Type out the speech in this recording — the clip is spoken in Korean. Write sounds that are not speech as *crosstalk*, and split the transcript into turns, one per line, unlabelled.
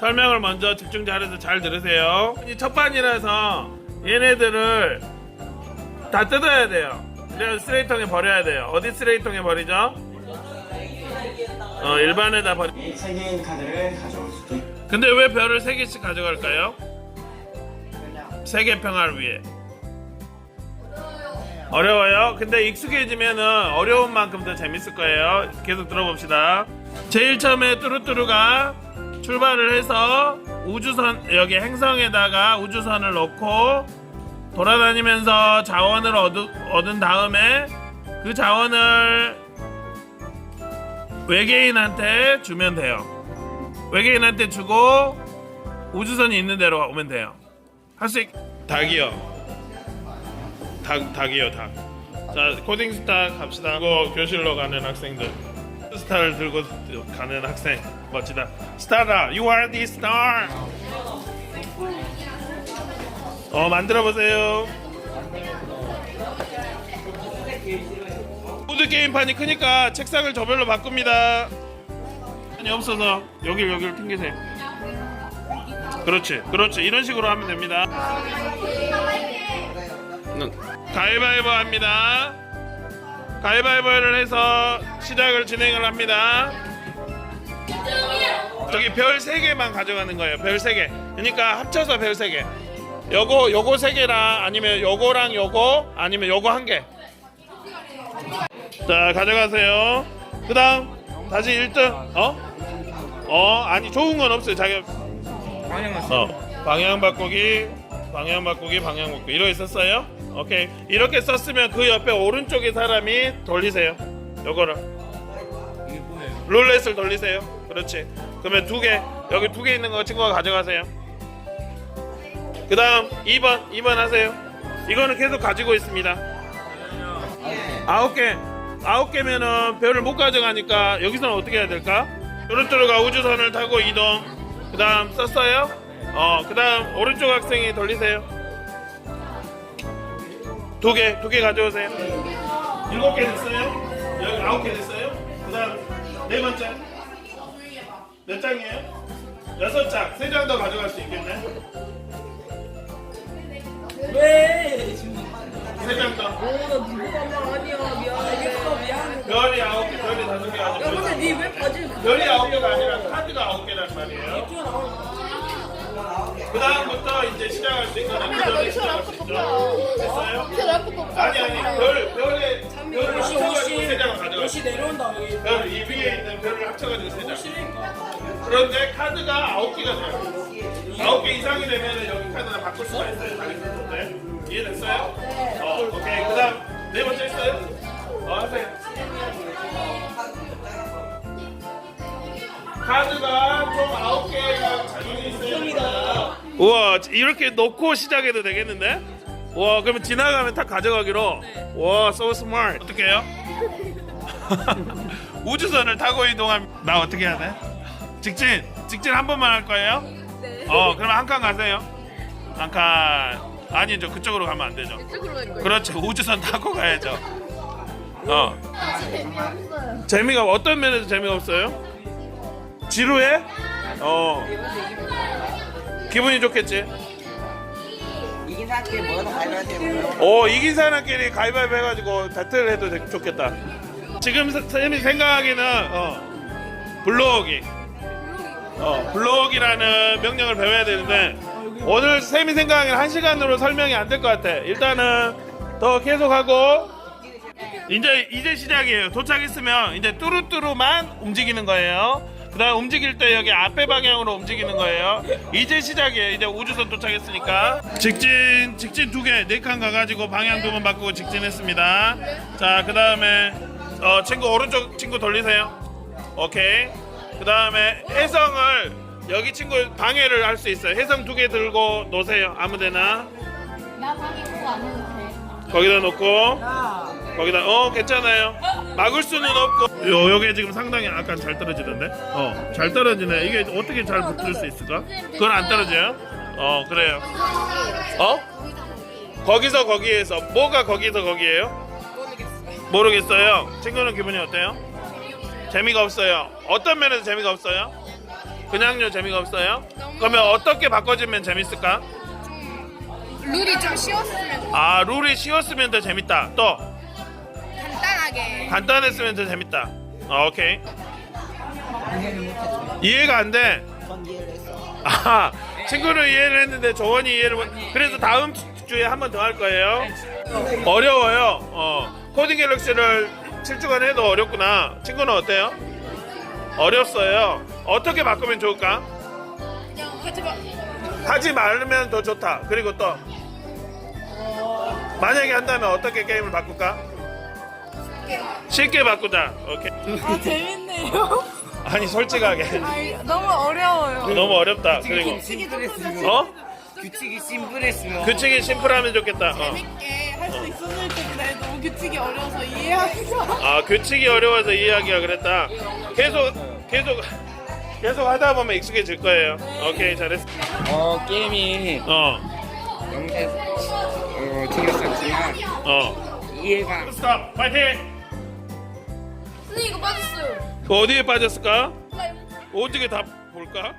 설명을 먼저 집중 잘해서 잘 들으세요. 이 첫반이라서 얘네들을 다 뜯어야 돼요. 그래야 쓰레기통에 버려야 돼요. 어디 쓰레기통에 버리죠? 어, 일반에다 버리.
이 세계인 카드를 가져올 수도 있고
근데 왜 별을 세 개씩 가져갈까요? 세계 평화를 위해. 어려워요? 근데 익숙해지면은 어려운 만큼 더 재밌을 거예요. 계속 들어봅시다. 제일 처음에 뚜루뚜루가 출발을 해서 우주선 여기 행성에다가 우주선을 놓고 돌아다니면서 자원을 얻, 얻은 다음에 그 자원을 외계인한테 주면 돼요. 외계인한테 주고 우주선이 있는 데로 오면 돼요. 할 수 있... 닭이요. 닭, 닭이요, 닭. 자, 코딩 스타 갑시다. 이거 교실로 가는 학생들. 스타를 들고 가는 학생. 멋지다. 스타다, you are the star. 어, 만들어 보세요. 보드 게임판이 크니까 책상을 저별로 바꿉니다. 아니 없어서 여길 여길 튕기세요. 그렇지, 그렇지. 이런 식으로 하면 됩니다. 응. 가위바위보 합니다. 가위바위보를 해서 시작을 진행을 합니다. 저기 별 3개만 가져가는 거예요. 별 3개. 그러니까 합쳐서 별 3개. 요거 요거 3개랑 아니면 요거랑 요거 아니면 요거 한 개. 자, 가져가세요. 그다음 다시 1등. 어? 어, 아니 좋은 건 없어요. 자기 어, 방향 바꾸기, 방향 바꾸기, 방향 바꾸기 이러 있었어요? 오케이. 이렇게 썼으면 그 옆에 오른쪽에 사람이 돌리세요. 요거를. 룰렛을 돌리세요. 그렇지. 그러면 두 개, 여기 두 개 있는 거 친구가 가져가세요. 그 다음 2번, 2번 하세요. 이거는 계속 가지고 있습니다. 아홉 개, 아홉 개면은 별을 못 가져가니까 여기서는 어떻게 해야 될까? 뚜루뚜루가 우주선을 타고 이동. 그 다음 썼어요? 어, 그 다음 오른쪽 학생이 돌리세요. 두 개, 두 개 가져오세요. 일곱 개 됐어요? 여기 아홉 개 됐어요? 그 다음 네 번째. 몇 장이에요? 여섯 장. 세 장 더 가져갈 수 있겠네.
왜?
세 장 더.
어나 누구가 말 아니야 미안해 미안해
별이 아홉 개, 별이 다섯 개
야 근데. 니왜 바지를
별이 아홉 개가 아니라 카드가 아홉 개란 말이에요. 그 다음부터 이제 시작할 수 있거나 그 전에 시작할 수 있죠. 아니 아니 별 별에 별을 합쳐가지고 세 장을 가져가.
옷이 내려온다 여기
별이 위에 있는 별을 합쳐가지고 세 장. 그런데 카드가 아홉 개가 돼요. 아홉 개 이상이 되면 여기 카드를 바꿀 수가 있어요. 자기 스스로인데 이해됐어요? 어 오케이 그다음 네 번째 있어요? 어 하세요. 카드가 총 아홉 개가 자기는 있어요. 우와 이렇게 놓고 시작해도 되겠는데? 와 그러면 지나가면 다 가져가기로. 와 so smart. 어떻게 해요? *laughs* 우주선을 타고 이동하면 나 어떻게 해야 돼? 직진 직진 한 번만 할 거예요?
네
어 그럼 한 칸 가세요. 한 칸. 아니죠 그쪽으로 가면 안 되죠.
이쪽으로 갈 거야
그렇죠 우주선 타고 가야죠. 어. 재미가 어떤 면에서 재미가 없어요? 지루해? 어. 기분이 좋겠지.
이긴 사람끼리 모여서 가위바위보
오 이긴 사람끼리 가위바위보 해가지고 배틀 해도 되- 좋겠다. 지금 사- 쌤이 생각하기는 어, 블로깅. 어, 블로깅이라는 명령을 배워야 되는데 오늘 쌤이 생각하기는 한 시간으로 설명이 안 될 것 같아. 일단은 더 계속하고 이제 이제 시작이에요. 도착했으면 이제 뚜루뚜루만 움직이는 거예요. 그다음 움직일 때 여기 앞에 방향으로 움직이는 거예요. 이제 시작이에요. 이제 우주선 도착했으니까 직진 직진 두 개 네 칸 가가지고 방향 두 번 바꾸고 직진했습니다. 자 그 다음에 어, 친구 오른쪽 친구 돌리세요. 오케이. 그 다음에 해성을 여기 친구 방해를 할 수 있어요. 해성 두 개 들고 놓으세요. 아무데나
나 방에 그거 안 해도 돼.
거기다 놓고 거기다 어 괜찮아요. 막을 수는 없고. 요 요게 지금 상당히 아까 잘 떨어지던데? 어 잘 떨어지네. 이게 어떻게 잘 붙을 수 있을까? 그건 안 떨어져요? 어 그래요. 어? 거기서 거기에서. 뭐가 거기서 거기에요? 모르겠어요. 친구는 기분이 어때요? 재미가 없어요. 어떤 면에서 재미가 없어요? 그냥요 재미가 없어요? 그러면 어떻게 바꿔주면 재밌을까?
룰이 좀 쉬웠으면
아 룰이 쉬웠으면 더 재밌다. 또
간단하게
간단했으면 더 재밌다. 아, 오케이. 이해가 안 돼.
전 이해를 했어.
아 친구는 이해를 했는데 조원이 이해를 못. 그래서 다음 주에 한 번 더 할 거예요. 어려워요. 어 코딩 갤럭시를 7주간 해도 어렵구나. 친구는 어때요? 어렵어요. 어떻게 바꾸면 좋을까?
그냥 하지 마.
하지 말면 더 좋다. 그리고 또 만약에 한다면 어떻게 게임을 바꿀까? 쉽게 바꾸자. 오케이.
아 재밌네요.
아니 솔직하게
아 너무 어려워요.
너무 어렵다. 그리고
심플했으면.
어?
규칙이 심플했으면.
규칙이 심플하면 좋겠다. 어.
재밌게 할 수 있었을 텐데 너무 규칙이 어려워서 이해하기가.
아 규칙이 어려워서 이해하기가 그랬다. 계속 계속 계속 하다 보면 익숙해질 거예요. 오케이 잘했어.
어 게임이
어
영재 어, 재밌었지만
어.
이해가
스탑 파이팅.
선생님 이거 빠졌어요.
그 어디에 빠졌을까? 어떻게 다 볼까?